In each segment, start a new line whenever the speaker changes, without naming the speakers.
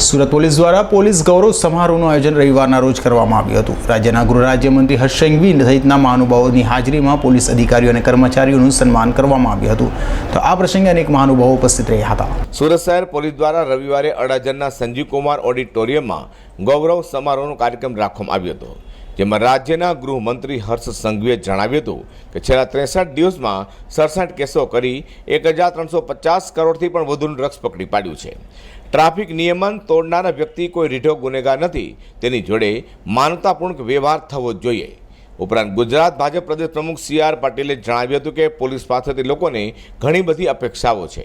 Surat police દ્વારા police ગૌરવ સમારોહનું આયોજન રવિવારના રોજ કરવામાં આવ્યું હતું. રાજ્યના ગૃહ રાજ્યમંત્રી હર્ષ સંઘવી સહિતના મહાનુભાવોની હાજરીમાં પોલીસ અધિકારીઓ અને કર્મચારીઓનું સન્માન કરવામાં આવ્યું હતું. તો આ પ્રસંગે અનેક મહાનુભાવો ઉપસ્થિત રહ્યા હતા.
સુરત શહેર પોલીસ દ્વારા રવિવારે અડાજણના સંજીવકુમાર ઓડિટોરિયમમાં ગૌરવ સમારોહનો કાર્યક્રમ રાખવામાં આવ્યો હતો. જેમાં રાજ્યના ગૃહમંત્રી હર્ષ સંઘવીએ જણાવ્યું હતું કે છેલ્લા ત્રેસઠ દિવસમાં સડસઠ કેસો કરી એક હજાર ત્રણસો પચાસ કરોડથી પણ વધુનું ડ્રગ્સ પકડી પાડ્યું છે. ટ્રાફિક નિયમન તોડનારા વ્યક્તિ કોઈ રીઢો ગુનેગાર નથી. તેની જોડે માનવતાપૂર્ણ વ્યવહાર થવો જોઈએ. ઉપરાંત ગુજરાત ભાજપ પ્રદેશ પ્રમુખ સી આર પાટીલે જણાવ્યું હતું કે પોલીસ પાસેથી લોકોને ઘણી બધી અપેક્ષાઓ છે.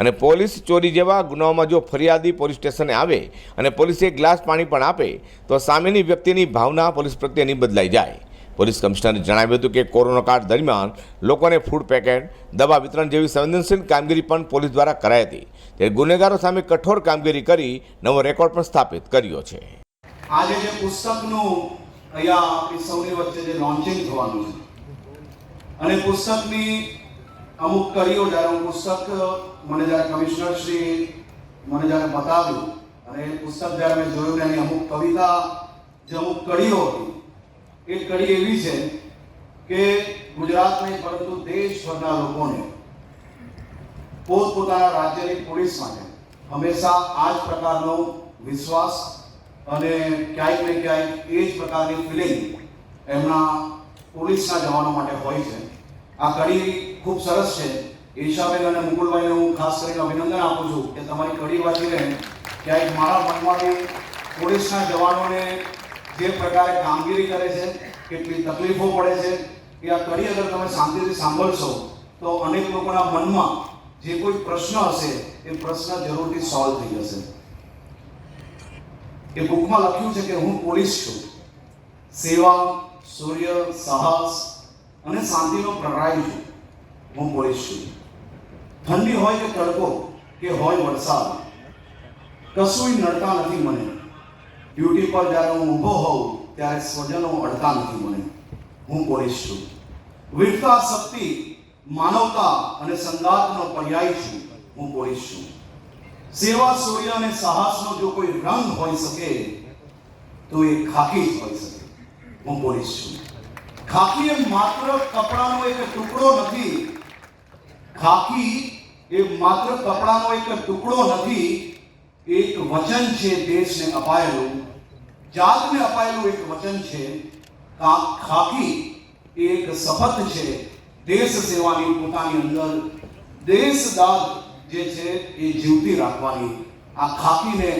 અને પોલીસ ચોરી જેવા ગુનાઓમાં જો ફરિયાદી પોલીસ સ્ટેશને આવે અને પોલીસે ગ્લાસ પાણી પણ આપે, તો સામેની વ્યક્તિની ભાવના પોલીસ પ્રત્યેની બદલાઈ જાય. પોલીસ કમિશનરે જણાવ્યું હતું કે કોરોના કાળ દરમિયાન લોકોને ફૂડ પેકેટ, દવા વિતરણ જેવી સંવેદનશીલ કામગીરી પણ પોલીસ દ્વારા કરાઈ હતી. ત્યારે ગુનેગારો સામે કઠોર કામગીરી કરી નવો રેકોર્ડ પણ સ્થાપિત કર્યો છે.
આજે જે પુસ્તકનું અહીંયા આપણી સૌની વચ્ચે જે લોન્ચિંગ થવાનું છે. અને પુસ્તકની અમુક કડીઓ જ્યારે હું પુસ્તક, મને જ્યારે કમિશનર શ્રી મને જ્યારે બતાવ્યું અને પુસ્તક જ્યારે મેં જોયું એની અમુક કવિતા, જે અમુક કડીઓ હતી, એ કડી એવી છે કે ગુજરાત નહીં, પરંતુ દેશભરના લોકોને પોતપોતાના રાજ્યની પોલીસ માટે હંમેશા આ જ પ્રકારનો વિશ્વાસ અને ક્યાંક ને ક્યાંક એ જ પ્રકારની ફિલિંગ એમના પોલીસના જવાનો માટે હોય છે. આ કડી ખૂબ સરસ છે. ઈશાબેન અને મુકુલભાઈને હું ખાસ કરીને અભિનંદન આપું છું કે તમારી કડી વાંચીને ક્યાંક મારા મનમાંથી પોલીસના જવાનોને જે પ્રકારે કામગીરી કરે છે, કેટલી તકલીફો પડે છે, એ આ કડી અગર તમે શાંતિથી સાંભળશો, તો અનેક લોકોના મનમાં જે કોઈ પ્રશ્ન હશે, એ પ્રશ્ન જરૂરથી સોલ્વ થઈ જશે. એ બુકમાં લખ્યું છે કે હું પોલીસ છું. સેવા, સૂર્ય, સાહસ અને શાંતિનો પ્રરાય છું. હું પોલીસ છું. ઠંડી હોય કે તડકો, કે હોય વરસાદ કશું નડતા નથી મને. ડ્યુટી પર જ્યારે હું ઊભો હોઉં, ત્યારે સ્વજનો અડતા નથી મને. હું પોલીસ છું. વીરતા, શક્તિ, માનવતા અને સંગાતનો પર્યાય છું. હું પોલીસ છું. સેવા સૂર્ય અને સાહસનો જો કોઈ રંગ હોઈ શકે, તો એ ખાકી જ હોઈ શકે. હું બોલીશ છું. ખાકી એ માત્ર કપડાનો એક ટુકડો નથી. ખાકી એ માત્ર કપડાનો એક ટુકડો નથી. એક વચન છે દેશને અપાયેલું. જાતને અપાયેલું એક વચન છે. ખાકી એક શપથ છે. દેશ સેવાની પોતાની અંદર. દેશદાદ જે છે એ જીવતી રાખવાની. આ ખાકીને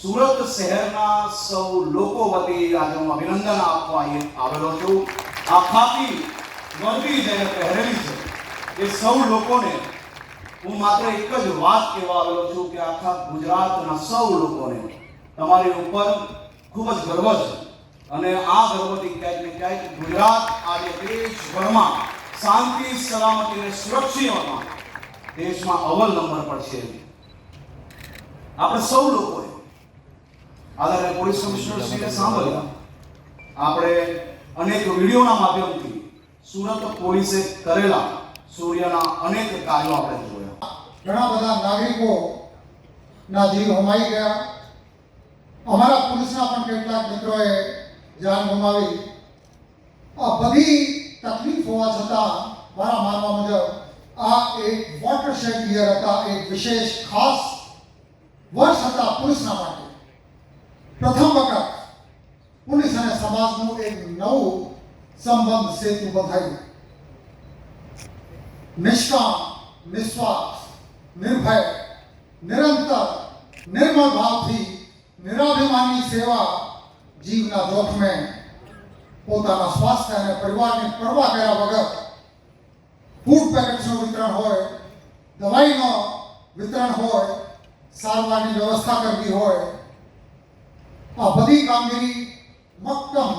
સુરત શહેરના સૌ લોકો વતી આજે હું અભિનંદન આપવા આવેલો છું. આ ખાકી વર્દી જેને પહેરેલી છે, એ સૌ લોકોને હું માત્ર એક જ વાત કહેવા આવેલો છું કે આખા ગુજરાતના સૌ લોકોને તમારી ઉપર ખૂબ જ ગર્વ છે. અને આ ગર્વથી ક્યાંક ને ક્યાંક ગુજરાત આજે દેશભરમાં શાંતિ, સલામતી અને સુરક્ષામાં દેશમાં અવ્વલ નંબર પર છે આપણે સૌ લોકોએ, આદરણીય પોલીસ કમિશનરશ્રીને સાંભળ્યા. આપણે અનેક વિડીયોના માધ્યમથી સુરત પોલીસે કરેલા સૂર્યના અનેક કાર્યો આપણે જોયા.
ઘણા બધા નાગરિકો ના જીવ હમાઈ ગયા. અમારા પોલીસના પણ કેટલાક મિત્રોએ જાન ગુમાવી. આ બધી તકલીફ હોવા છતાં મારા માનવા મુજબ આ એક વોટરશેડ યર હતા એક વિશેષ ખાસ વર્ષ હતા પોલીસના માટે પ્રથમ વખત પોલીસ અને સમાજનું એક નવું સંબંધ સેતુ બંધાયું નિષ્કામ નિસ્વાર્થ નિર્ભય નિરંતર નિર્મળ ભાવથી નિરાભિમાની સેવા જીવના જોખમે પોતાના સ્વાસ્થ્ય અને પરિવારની પરવા કર્યા વગર ફૂડ પેકેટ્સનું વિતરણ હોય દવાઈનો વિતરણ હોય સારવારની વ્યવસ્થા કરવી હોય આ બધી કામગીરી મક્કમ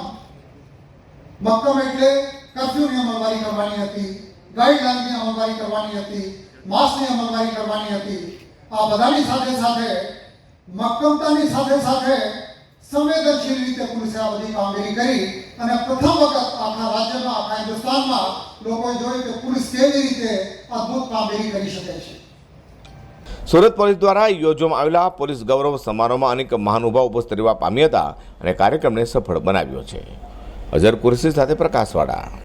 મક્કમ એટલે કર્ફ્યુની અમલવારી કરવાની હતી ગાઈડલાઇનની અમલવારી કરવાની હતી માસ્કની અમલવારી કરવાની હતી આ બધાની સાથે સાથે મક્કમતાની સાથે સાથે સંવેદનશીલ રીતે પોલીસે આ બધી કામગીરી કરી અને પ્રથમ વખત આખા રાજ્યમાં આખા હિન્દુસ્તાનમાં લોકોએ જોયું કે પોલીસ કેવી રીતે અદ્ભુત કામગીરી કરી શકે છે.
સુરત પોલીસ દ્વારા યોજવામાં આવેલા પોલીસ ગૌરવ સમારોહમાં અનેક મહાનુભાવ ઉપસ્થિત રહેવા પામ્યા હતા અને કાર્યક્રમને સફળ બનાવ્યો છે. અઝર કુરશી સાથે પ્રકાશવાળા